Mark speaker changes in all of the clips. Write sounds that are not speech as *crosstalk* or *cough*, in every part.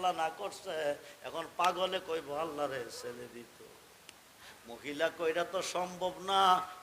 Speaker 1: আল্লাহ না করছে, এখন পাগলে কইব, আল্লাহ রে ছেলে দিত মহিলা কইরা তো সম্ভব না।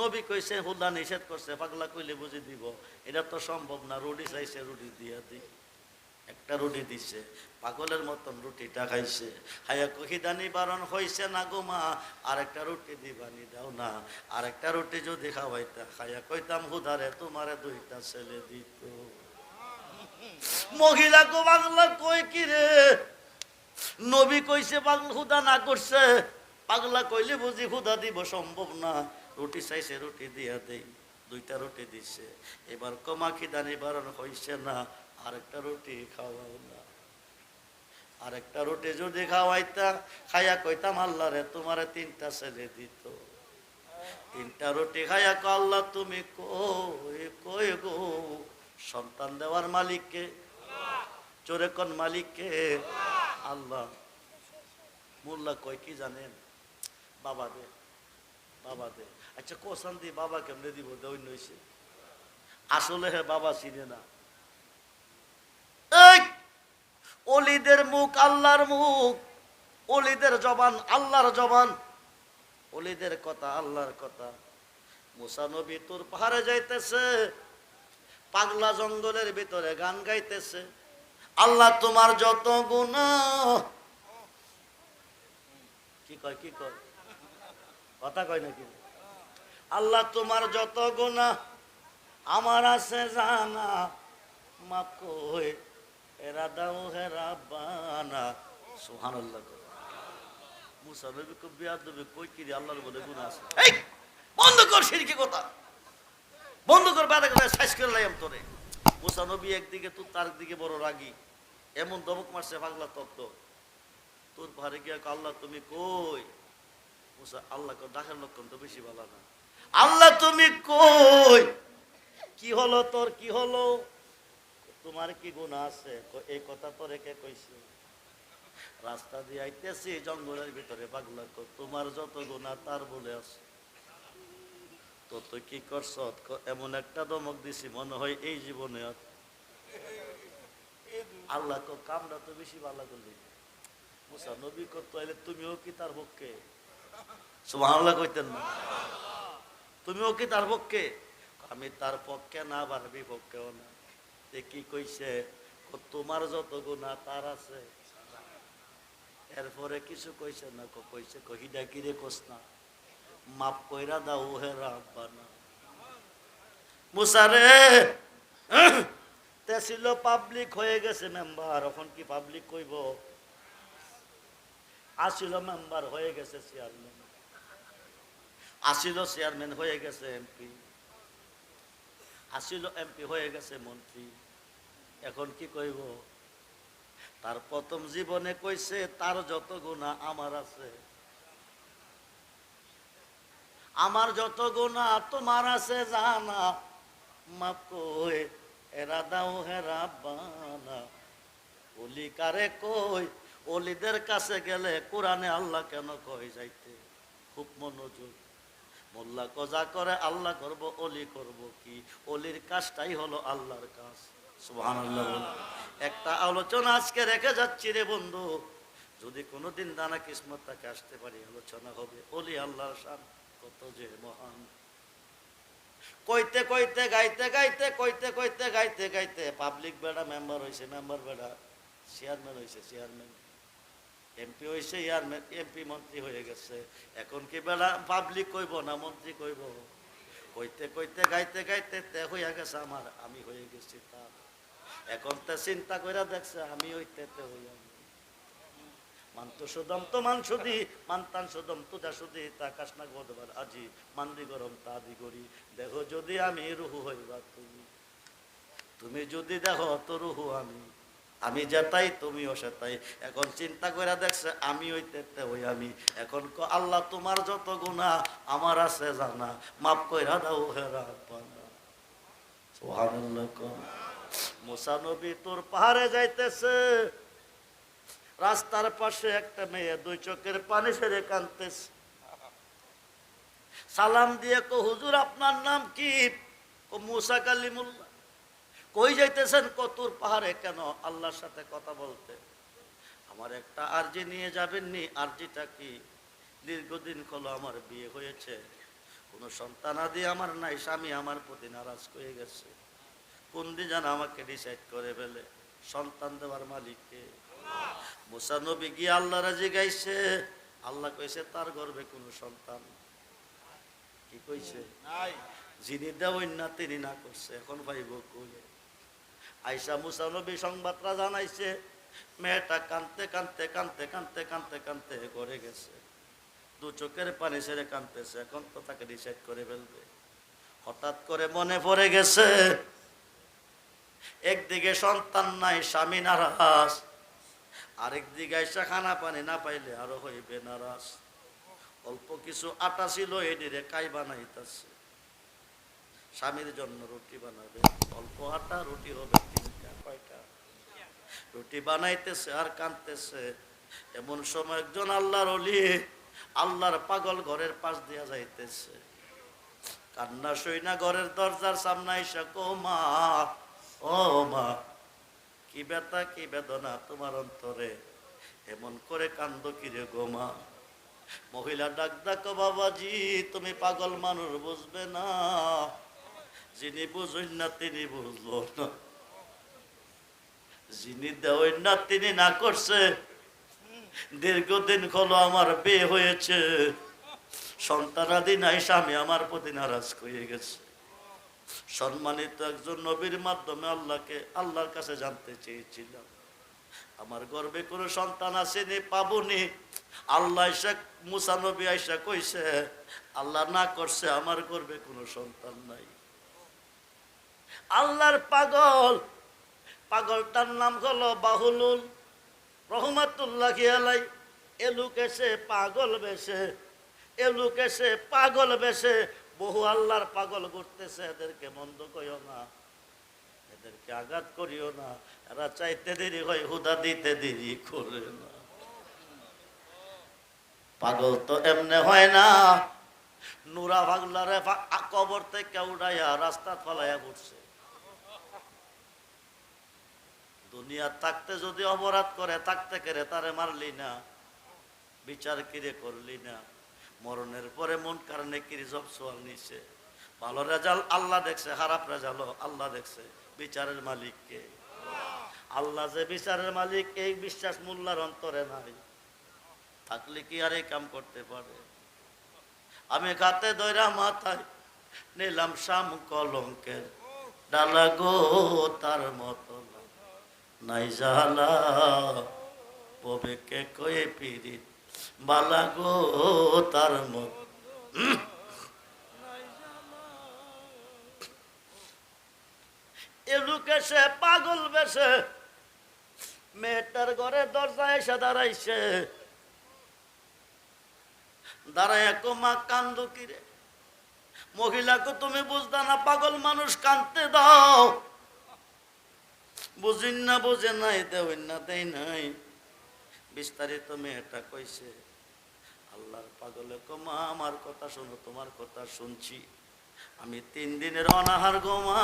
Speaker 1: নবী কইছে হুদা নিষেধ করছে, পাগলা কইলে বুঝি দিব। এটা তো সম্ভব না, রুটি চাইছে, রুটি দিয়া দি। একটা রুটি দিছে, পাগলের মতন রুটিটা খাইছে। হায়া কহিদানি বারণ হইছে না গো মা। আর একটা রুটি দিবানি, দাও না। আর একটা রুটি যদি খাওয়াইতা খাইয়া কইতাম হুদারে তোমারে দুইটা ছেলে দিত। মহিলা গো বাংলা কই কি রে? নবী কইছে পাগল হুদা না করছে। পাগলা কইলে বুঝি হুদা দিব সম্ভব না। রুটি চাইছে, রুটি দিয়া দেই। দুইটা রুটি দিছে। এবার কমা খিদানি বারণ হইছে না। আরেকটা রুটি খাওয়াও না। আরেকটা রুটি যদি খাওয়াইতা, খাইয়া কইতাম আল্লাহ রে তোমারে তিনটা ছেলে দিত। তিনটা রুটি খাইয়া কো আল্লাহ তুমি কই কই গো? সন্তান দেওয়ার মালিককে, চোরে কোন মালিককে? আল্লাহ। মোল্লা কয়, কি জানেন? বাবা দে বাবা দে। আচ্ছা কোসান দি বাবা কেমনে দিব? দৈন্য হইছে। আসলে হে বাবা চিনে না। অলিদের মুখ আল্লাহর মুখ, অলিদের জবান আল্লাহর জবান, অলিদের কথা আল্লাহর কথা। মুসা নবী তোর পাহাড়ে যাইতেছে। পাগলা জঙ্গলের ভিতরে গান গাইতেছে। আল্লাহ তোমার যত গুণা। কি কয় কি কয়? কথা কয় নাকি? আল্লাহ তোমার যত গুণা। আমার আছে জানা মাপ কই এরা দাও, হেরা বানা। সুহান আল্লাহ মুসা নবী কো বিয়াদ নবী কই কি আল্লাহর বলে গুণা আছে। বন্ধ কর শিরকি কথা। বন্ধ কর, বাধা করে শেষ করে লাইম তোরে। মুসা নবী একদিকে তুই তার দিকে বড় রাগী। এমন দমক মারছে পাগলা তত্ত্ব। তোর ভারে গিয়া আল্লাহ, তুমি কই? মুসা, আল্লাহ ডাকের লক্ষণ তো বেশি ভালো না। আল্লাহ, তুমি কই? কি হলো তোর, কি হলো? তোমার কি গুণ আছে? এই কথা তো রেখে কইছে? রাস্তা দিয়ে আইতেছি, জঙ্গলের ভিতরে পাগলা তোমার যত গুণা তার বলে আছে। তো তুই কি করছ? এমন একটা দমক দিছি, মনে হয় এই জীবনে আল্লাহ কো কামটা তো বেশি ভালো করলি। মুসা, নবী করতো এলে তুমিও কি তার পক্ষে? সুবহানাল্লাহ কইতেন না। তুমিও কি তার পক্ষে? আমি তার পক্ষে না বার বিপক্ষেও না। কি কইছে? তোমার যত গুণা তার আছে। এরপরে কিছু কইছে না কইছে কহিদা কিরে কোস না। মাপ কইরা দাও হে রাব্বানা। মুসারে তে ছিল পাবলিক হয়ে গেছে মেম্বার এখন কি পাবলিক কইব? আসিল মেম্বার হয়ে গেছে চেয়ারম্যান আসিল চেয়ারম্যান হয়ে গেছে এমপি আসিল এমপি হয়ে গেছে মন্ত্রী। এখন কি কইব? তার প্রথম জীবনে কইছে, তার যত গুণা আমার আছে আমার যত গুণা তোমার আছে জানা মাপ কই এরা দাও হেরা বানা। অলি কারে কই, অলিদের কাছে গেলে কোরআনে আল্লাহ কেন কই যাইতে? খুব মনোযোগ। মোল্লা কজা করে, আল্লাহ করব, অলি করব কি? অলির কাজটাই হলো আল্লাহর কাজ। একটা আলোচনা আজকে রেখে যাচ্ছি রে বন্ধু। যদি কোনোদিন দানা কিসমত তাকে আসতে পারি, আলোচনা হবে। অলি আল্লাহর শান। কত যে মহান। কইতে কইতে গাইতে গাইতে, কইতে কইতে গাইতে গাইতে পাবলিক বেড়া মেম্বার হয়েছে মেম্বার বেড়া চেয়ারম্যান হয়েছে চেয়ারম্যান এমপি হয়েছে ইয়ারম্যান এমপি মন্ত্রী হয়ে গেছে। এখন কি বেড়া পাবলিক কইব না মন্ত্রী কইব? কইতে কইতে গাইতে গাইতে তে হইয়া গেছে আমার, আমি হয়ে গেছি তার এখন তে চিন্তা কইরা দেখছে আমি হইতে তে হইয়া মান্ত সুদম তো মান্তান সুদম তুজা সুদি, তা কাশনা গদবার আজি। মান্দি গরম, তা দি করি যদি আমি রুহু হইবা তুমি তুমি যদি তো রুহু আমি আমি যেতাই এখন চিন্তা করে দেখছে, আমি হইতে হই আমি। এখন ক আল্লাহ, তোমার যত গুণা আমার আছে জানা। মাফ কইরা দাও হেরা পানা কম তোর পাহাড়ে যাইতেছে। রাস্তার পাশে একটা মেয়ে দুই চোখের পানি সেরে কানতেছে সালাম দিয়ে কো, হুজুর, আপনার নাম কি? ও মুসা কালিমুল্লাহ। কই যাইতেছেন? কতুর পাহাড়ে কেন আল্লাহর সাথে কথা বলতে? আমার একটা আর্জি নিয়ে যাবেননি। আর্জিটা কি? দীর্ঘদিন হলো আমার বিয়ে হয়েছে। কোনো সন্তান আদি আমার নাই, স্বামী আমার প্রতি নারাজ হয়ে গেছে। কোন দিন যেন আমাকে ডিসাইড করে ফেলে। সন্তান দেওয়ার মালিককে মুসা নবী গিয়ে আল্লাহ রাজি গাইছে। আল্লাহ কইছে তার গর্বে কোনো সন্তান। কি কইছে? যিনি দেওয়েন না তিনি না করছে। এখন কই? আইসা মুসা নবী সংবাদটা জানাইছে। মেয়েটা কানতে কানতে কানতে কানতে কানতে কানতে করে গেছে। দু চোখের পানি ছেড়ে কানতেছে এখন তো তাকে ডিসাইড করে ফেলবে। হঠাৎ করে মনে পড়ে গেছে একদিকে সন্তান নাই স্বামী নারাজ। আরেকদিকে আইসা খানা পানি না পাইলে আরও হইবে নারাজ। অল্প কিছু আটা ছিল এদিকে কাই বানাইতেছে? স্বামীর জন্য রুটি বানাবে। অল্প আটা, রুটি হবে তিনটা, কয়টা? রুটি বানাইতেছে আর কানতেছে এমন সময় একজন আল্লাহর অলি আল্লাহর পাগল ঘরের পাশ দিয়া যাইতেছে। কান্না সইনা ঘরের দরজার সামনে আইসা, কো মা, ও মা কি ব্যথা, কি বেদনা তোমার অন্তরে? এমন করে কান্দ কিরে গো মা? মহিলা ডাক ডাকো, বাবাজি, তুমি পাগল মানুষ বুঝবে না। যিনি বুঝুন না, তিনি বুঝলো না। যিনি দেওয়েন না, তিনি না করছে। দীর্ঘদিন হলো আমার বিয়ে হয়েছে। সন্তানাদি নাই, স্বামী আমার প্রতি নারাজ হয়ে গেছে। সম্মানিত একজন নবীর মাধ্যমে আল্লাহকে, আল্লাহর কাছে জানতে চেয়েছিলাম। আমার গর্বে কোনো সন্তান আসেনি, পাবনি। আল্লাহ মুসা নবী আইসা কইছে, আল্লাহ না করছে, আমার গর্বে কোনো সন্তান নাই। আল্লাহর পাগল। পাগলটার নাম হলো বাহুলুল রহমাতুল্লাহ আলাই এসে পাগল বেশে এলুক এসে পাগল বেশে। বহু আল্লাহর পাগল করতেছে, এদেরকে মন্দ কইও না, এদেরকে আঘাত করিও না, এরা চাইতে দেরি হয় হুদা দিতে দেরি করে না। পাগল তো এমনি হয় না, নুরা ভাগলারে কবর থেকে উড়াইয়া রাস্তা ফলাইয়া পড়ছে দুনিয়া থাকতে যদি অপরাধ করে, থাকতে কেড়ে তারে মারলি না, বিচার কিরে করলি না? মরণের পরে মন কারণে কিরে সব সোয়াল নিছে ভালো রেজাল্ট আল্লাহ দেখছে, খারাপ রেজাল্ট আল্লাহ দেখছে। বিচারের মালিককে আল্লাহ যে বিচারের মালিক, এই বিশ্বাস মোল্লার অন্তরে নাই। থাকলে কি আর এই কাম করতে পারে? আমি খাতে দইরা মাথায় নিলাম শাম কলঙ্কের ডালা গো, তার মতো। নাই জালা ববেকে কয়ে পিরিত বালা গো তার মত এলুকে পাগল বেছে মেয়েটার ঘরে দরজায় এসে দাঁড়াইছে। দাঁড়ায় মা কান্দু কিরে মহিলাকে তুমি বুঝদা না, পাগল মানুষ কানতে দাও। বুঝিন না, বুঝে নাই দেওয়েন না, দেই নাই। বিস্তারিত মেয়েটা কইছে, আল্লাহর পাগলে কমা, আমার কথা শোনো, তোমার কথা শুনছি। আমি তিন দিনের অনাহার গোমা,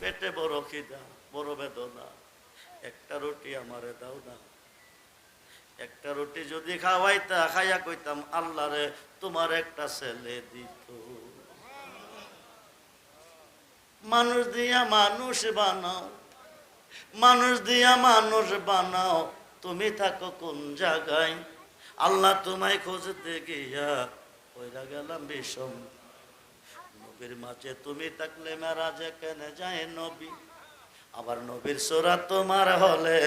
Speaker 1: পেটে বড় খিদা, বড় বেদনা। একটা রুটি আমারে দাও না। একটা রুটি যদি খাওয়াইতা, খাইয়া কইতাম আল্লাহ রে তোমার একটা ছেলে দিত। মানুষ দিয়া মানুষ বানাও, মানুষ দিয়া মানুষ বানাও। তুমি থাকো কোন জায়গায়? আল্লাহ তোমায় খুঁজতে গিয়া ওইরা গেলাম বিষম। নবীর মাঝে তুমি থাকলে মেরা যেখানে যায় নবী? আবার নবীর সোরা তোমার হলে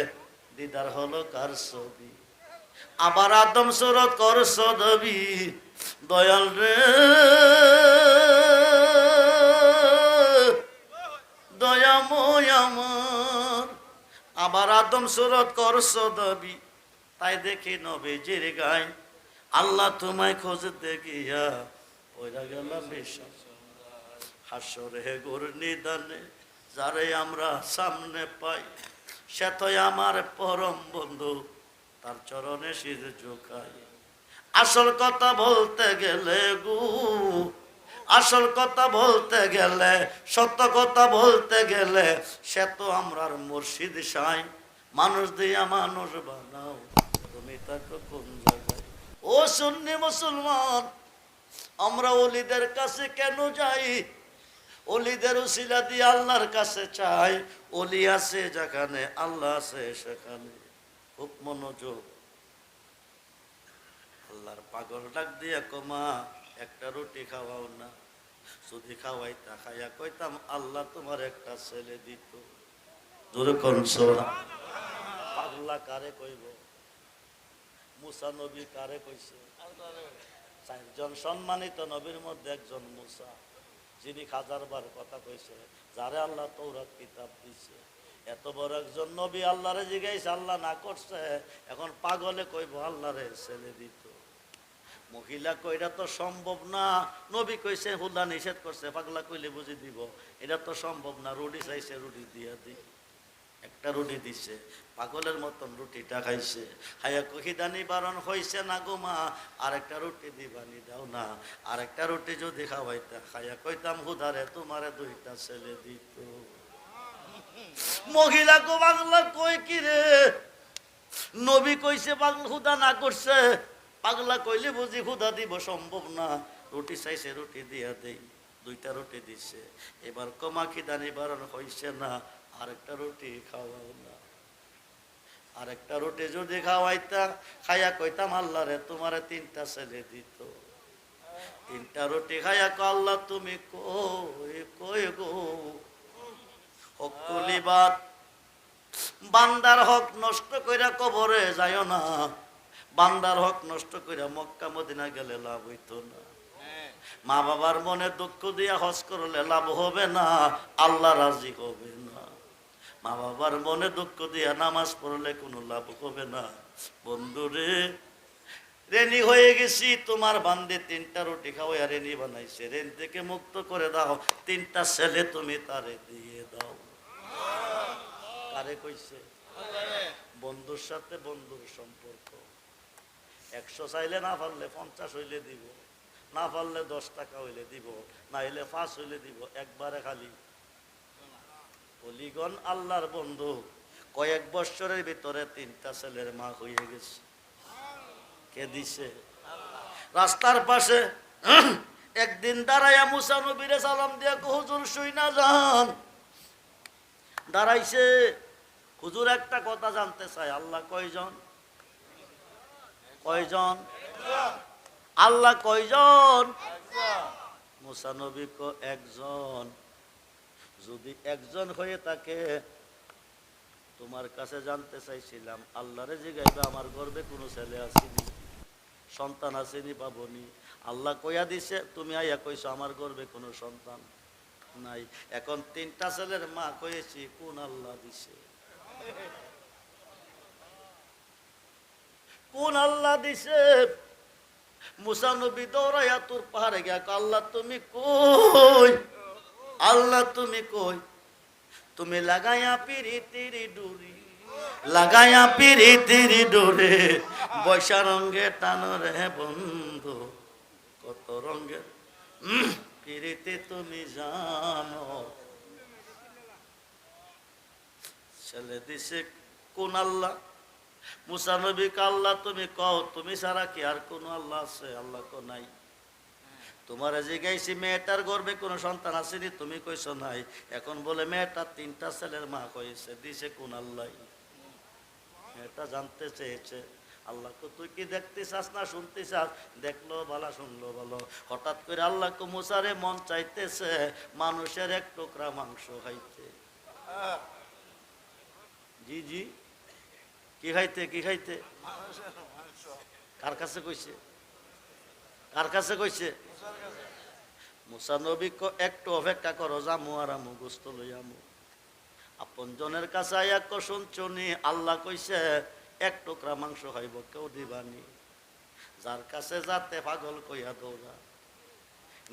Speaker 1: দিদার হলো কার ছবি? আবার আদম সুরত কর দবি দয়াল রে। দয়াময় আমার আবার আদম সুরত করছ দবি। তাই দেখি নবীজির গায়, আল্লাহ তোমায় খোঁজতে গিয়া ওইরা গেলাম বিশ্বাস হাসরে গোর নিদানে, যারে আমরা সামনে পাই, সে তো আমার পরম বন্ধু, তার চরণে শির ঝুঁকাই আসল কথা বলতে গেলে গু আসল কথা বলতে গেলে, সত্য কথা বলতে গেলে, সে তো আমরার মুর্শিদ সাই। মানুষ দিয়া মানুষ বানাও, তুমি থাকো কোন জায়গায়? ও সুন্নি মুসলমান, আমরা অলিদের কাছে কেন যাই? অলিদের উসিলা দিয়ে আল্লাহর কাছে চাই। অলি আছে যেখানে, আল্লাহ আছে সেখানে। খুব মনোযোগ। আল্লাহর পাগল ডাক দিয়ে কমা। একটা রুটি খাওয়াও না। যদি খাওয়াইতা খাইয়া কইতাম, আল্লাহ তোমার একটা ছেলে দিত। পাগলা কারে কইব? মুসা নবী কারে কইছে? চারজন সম্মানিত নবীর মধ্যে একজন মুসা, যিনি হাজার বার কথা কইছে, যারে আল্লাহ তৌরাত কিতাব দিছে। এত বড় একজন নবী আল্লাহরে জিগাইছে আল্লাহ না করছে? এখন পাগলে কইব, আল্লাহরে ছেলে দিত। মহিলা কইরা তো সম্ভব না। নবী কইছে হুদা নিষেধ করছে, পাগলা কইলে বুঝি দিব। এটা তো সম্ভব না, রুটি চাইছে, রুটি দিয়া দি। একটা রুটি দিছে, পাগলের মতন রুটিটা খাইছে। হায়া কহিদানি বারণ হইছে না গো মা, আরেকটা রুটি দিবানি দাও না। আরেকটা রুটি যদি খাওয়াইতা, খাইয়া কইতাম হুদারে তোমারে দুইটা ছেলে দিত। মহিলা গো বাংলা কই কি রে? নবী কইছে, পাগল হুদা না করছে। পাগলা কইলে বুঝি হুদা দিব, সম্ভব না। রুটি চাইছে, রুটি দিয়া দেই, দুইটা রুটি দিছে। এবার কমা খিদানি বারণ হইছে না, আরেকটা রুটি খাওয়াও না। আরেকটা রুটি যদি খাওয়াইতা, খাইয়া কইতাম আল্লাহ রে, তোমারে তিনটা ছেলে দিত। তিনটা রুটি খাইয়া আল্লাহ, তুমি কই কই বান্দার হক নষ্ট কইরা কবরে যায় না। বান্দার হক নষ্ট কইরা মক্কা, মদিনা গেলে লাভ হইতো না। মা বাবার মনে দুঃখ দিয়া হজ করলে লাভ হবে না, আল্লাহ রাজি হবে না। মা বাবার মনে দুঃখ দিয়া নামাজ পড়লে কোনো লাভ হবে না। বন্ধুরে, রেনি হয়ে গেছি, তোমার বান্দে তিনটা রুটি খাওয়াই রেনি বানাইছে। রেন থেকে মুক্ত করে দাও, তিনটা ছেলে তুমি তারে দিয়ে দাও। কারে কইছে? বন্ধুর সাথে বন্ধুর সম্পর্ক। একশো চাইলে না পারলে পঞ্চাশ হইলে দিব, না পারলে দশ টাকা হইলে দিব, না হইলে পাঁচ হইলে দিব, একবারে খালি। অলিগন আল্লাহর বন্ধু, কয়েক বৎসরের ভিতরে তিনটা ছেলের মা হয়ে গেছে। কে দিছে? রাস্তার পাশে *clears throat* একদিন দাঁড়াইয়া মুসা নবীরে সালাম দিয়া হুজুর, শুই না যান। দাঁড়াইছে। হুজুর একটা কথা জানতে চাই আল্লাহ কয়জন? কয়জন? আল্লাহ কয়জন? মুসা নবী কো একজন। যদি একজন হয়ে থাকে, তোমার কাছে জানতে চাইছিলাম, আল্লাহরে জিগাইবা আমার গর্বে কোনো ছেলে আসেনি, সন্তান আসেনি, পাবনি। আল্লাহ কইয়া দিছে, তুমি আইয়া কইছো, আমার গর্বে কোনো সন্তান নাই। এখন তিনটা ছেলের মা কয়েছি কোন আল্লাহ দিছে? কোন আল্লাহ দিছে? মুসা নবী দৌড়াইয়া তোর পাহাড়ে গিয়া আল্লাহ তুমি কই? আল্লাহ তুমি কই? তুমি লাগাইয়া পিরি তিরি ডুরি লাগাইয়া পিরি তিরি ডোরে বৈশা রঙ্গে টানো রে বন্ধু কত রঙ্গের উম, পিরিতে তুমি জানো। ছেলে দিছে কোন আল্লাহ? আল্লাহ তুমি কও, তুমি কি আর কোন আল্লাহ আছে? আল্লাহ কো নাই। তোমার মেয়েটার গর্বে কোনো সন্তান আসেনি? তুমি কইছো, নাই। এখন বলে, মেয়েটা তিনটা ছেলের মা দিছে কোন আল্লাহ মেয়েটা জানতে চেয়েছে, আল্লাহ কো তুই কি দেখতে চাস না শুনতে চাস দেখল ভালো শুনলো ভালো হঠাৎ করে আল্লাহ কো মুসারে মন চাইতেছে, মানুষের এক টুকরা মাংস খাইতে। জি জি। কি খাইতে কি খাইতে? কার কাছে কইছে? কার কাছে কইছে? মুসা নবী একটু অপেক্ষা করো যামু আর আমু, গোস্ত লই আমু। আপন জনের কাছে আয়া ক শুনছনি আল্লাহ কইছে, এক টুকরা মাংস খাইব, কেউ দিবানি। যার কাছে যাতে পাগল কইয়া দৌড়া।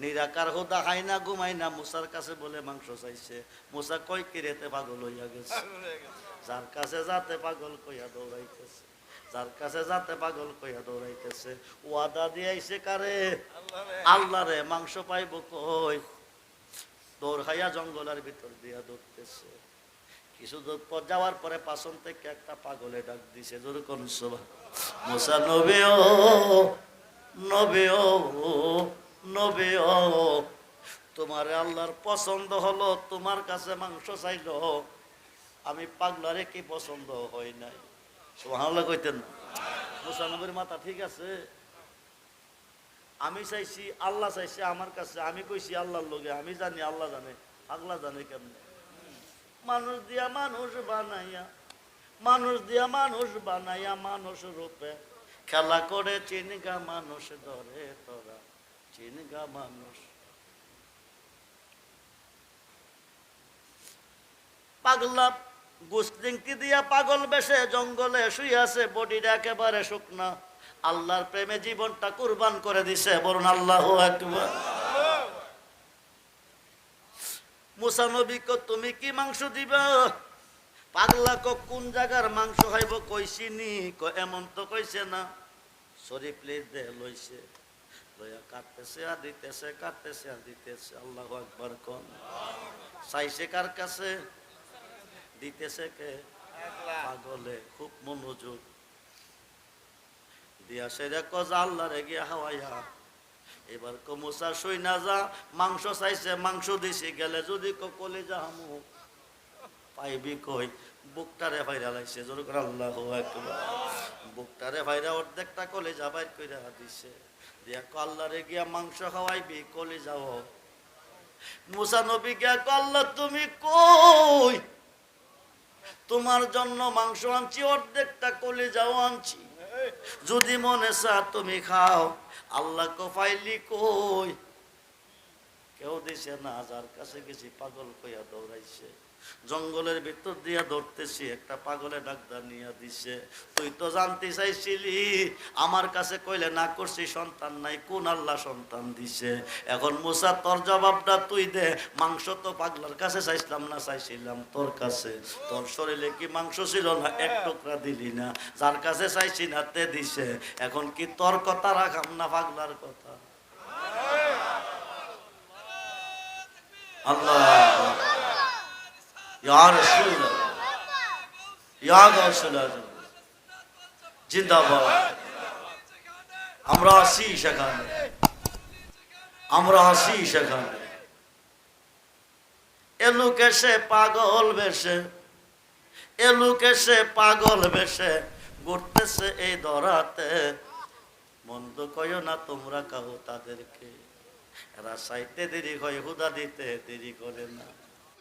Speaker 1: নিরাকার হুদা খাই না ঘুমাই না। মুসার কাছে বলে মাংস চাইছে। মুসা কই কিরেতে পাগল হইয়া গেছে? যার কাছে যাতে পাগল কইয়া দৌড়াইতেছে। যার কাছে যাতে পাগল কইয়া দৌড়াইতেছে। ওয়াদা দিয়াইছে কারে? আল্লাহ রে, মাংস পাইব কই? দৌড় খাইয়া জঙ্গলের ভিতর দিয়া দৌড়তেছে। কিছু দূর পর যাওয়ার পরে পাশন থেকে একটা পাগলে ডাক দিছে, জোর কোন, মোসা নবে ও নবে তোমার আল্লাহর পছন্দ হলো, তোমার কাছে মাংস চাইলো, আমি পাগলারে কি পছন্দ হয় নাই। সোহানাল্লাহ কইতেন না। মাথা ঠিক আছে। আমি চাইছি, আল্লাহ চাইছে আমার কাছে, আমি কইছি আল্লাহর লোকে আমি জানি আল্লাহ জানে আল্লাহ জানে কেমনে। মানুষ দিয়া মানুষ বানাইয়া, মানুষ দিয়া মানুষ বানাইয়া মানুষ রূপে, খেলা করে চিনগা মানুষ ধরে। চিনগা মানুষ পাগলা গুস্তিংটি দিয়া পাগল বেশে, জঙ্গলে শুইয়াছে বডিটা একেবারে শুকনা। আল্লাহর প্রেমে জীবনটা কুরবান করে দিছে বলুন আল্লাহ একবার মুসানবীকে তুমি কি মাংস দিবা? পাগলা ক, কোন জায়গার মাংস খাইব কইছিনি এমন তো কইছে না। সরি প্লেট দে, লইছে। লইয়া কাটতেছে আর দিতেছে আর দিতেছে। আল্লাহ একবার কন? চাইছে কার কাছে? দিতেছে কে? পাগলে খুব মনোযোগ। দিয়া সে দেখো আল্লাহ রে গিয়া হাওয়াইয়া। এবার কমুসা সই না যা মাংস চাইছে মাংস দিছি গেলে যদি কলে যা হামু পাইবি কই? বুকটারে ভাইরা লাইছে, জোর করে আল্লাহ বুকটারে ভাইরা অর্ধেকটা কলে যা বাইর কইরা দিছে। দিয়া ক আল্লাহ রে গিয়া মাংস খাওয়াইবি কলে যাও মুসা নবী গিয়া ক, আল্লাহ, তুমি কই? তোমার জন্য মাংস আনছি, অর্ধেকটা কলে যাও আনছি। যদি মনে চা তুমি খাও, আল্লাহ কো পাইলি কই? কেউ দিছে না, যার কাছে গেছি পাগল কইয়া দৌড়াইছে। জঙ্গলের ভিতর দিয়া ধরতেছি একটা পাগলে ডাক্তার নিয়ে দিছে। তুই তো জানতে চাইছিলি আমার কাছে কইলে না করছি সন্তান নাই কোন আল্লাহ সন্তান দিছে? এখন মুসা তোর জবাবটা তুই দে। মাংস তো পাগলার কাছে চাইছিলাম না চাইছিলাম তোর কাছে। তোর শরীরে কি মাংস ছিল না? এক টুকরা দিলি না। যার কাছে চাইছি না তে দিছে। এখন কি তোর কথা রাখাম না পাগলার কথা? আল্লাহ। ইয়া ইয়া জিন্দাবাদ আমরা আসি সেখানে আমরা আসি সেখানে এলুকে সে পাগল বেশে এলুকে সে পাগল বেশে ঘুরতেছে এই দরাতে মন্দ কয় না তোমরা কাহো তাদেরকে এরা সাইতে দেরি হয় হুদা দিতে দেরি করে না